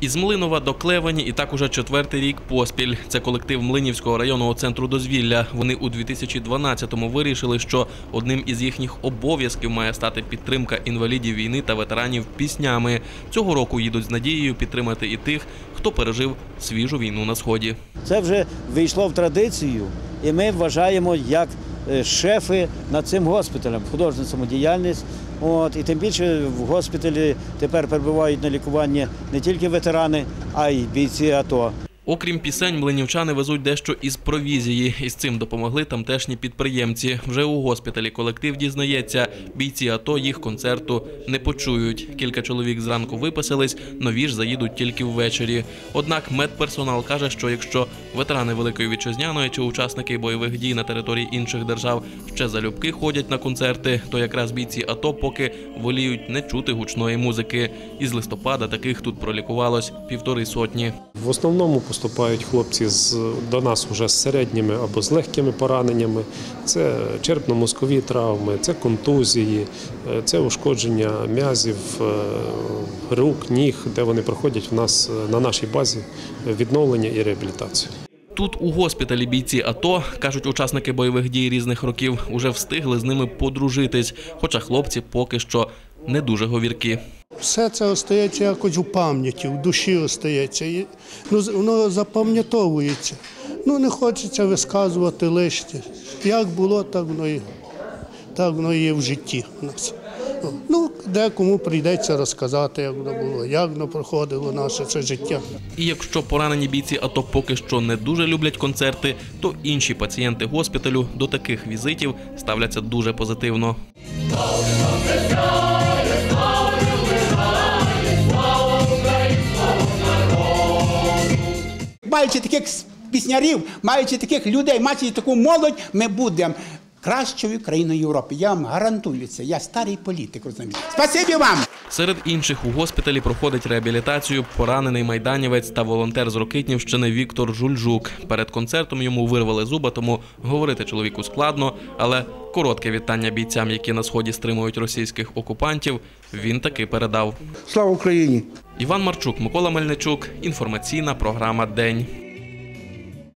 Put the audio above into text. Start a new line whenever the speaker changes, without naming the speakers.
Із Млинова до Клевані і так уже четвертий рік поспіль. Це колектив Млинівського районного центру дозвілля. Вони у 2012-му вирішили, що одним із їхніх обов'язків має стати підтримка інвалідів війни та ветеранів піснями. Цього року їдуть з надією підтримати і тих, хто пережив свіжу війну на сході.
Це вже війшло в традицію, і ми вважаємо як шефи над цим госпіталем, художня самодіяльність. От, і тим більше в госпіталі тепер перебувають на лікуванні не тільки ветерани, а й бійці АТО.
Окрім пісень, млинівчани везуть дещо із провізії. І з цим допомогли тамтешні підприємці. Вже у госпіталі колектив дізнається, бійці АТО їх концерту не почують. Кілька чоловік зранку виписались, нові ж заїдуть тільки ввечері. Однак медперсонал каже, що якщо ветерани Великої вітчизняної чи учасники бойових дій на території інших держав ще залюбки ходять на концерти, то якраз бійці АТО поки воліють не чути гучної музики. Із листопада таких тут пролікувалось півтори сотні.
В основному поступають хлопці з, до нас вже з середніми або з легкими пораненнями. Це черепно-мозкові травми, це контузії, е, це ушкодження м'язів, е, рук, ніг, де вони проходять в нас е, на нашій базі відновлення і реабілітацію.
Тут у госпіталі бійці АТО, кажуть учасники бойових дій різних років, уже встигли з ними подружитись, хоча хлопці поки що не дуже говіркі.
Все це остається якось у пам'яті, в душі остається. І, Ну, воно запам'ятовується. Ну, не хочеться висказувати лишнє. Як було, так воно і, так воно і є в житті у нас. Ну, декому прийдеться розказати, як воно було, як воно проходило наше це життя.
І якщо поранені бійці АТО поки що не дуже люблять концерти, то інші пацієнти госпіталю до таких візитів ставляться дуже позитивно.
Маючи таких піснярів, маючи таких людей, маючи таку молодь, ми будемо кращою країною Європи. Я вам гарантую це. Я старий політик, розумієте. Спасибі вам!
Серед інших у госпіталі проходить реабілітацію поранений майданівець та волонтер з Рокитнівщини Віктор Жульжук. Перед концертом йому вирвали зуба, тому говорити чоловіку складно, але коротке вітання бійцям, які на сході стримують російських окупантів, він таки передав.
Слава Україні!
Іван Марчук, Микола Мельничук. Інформаційна програма День.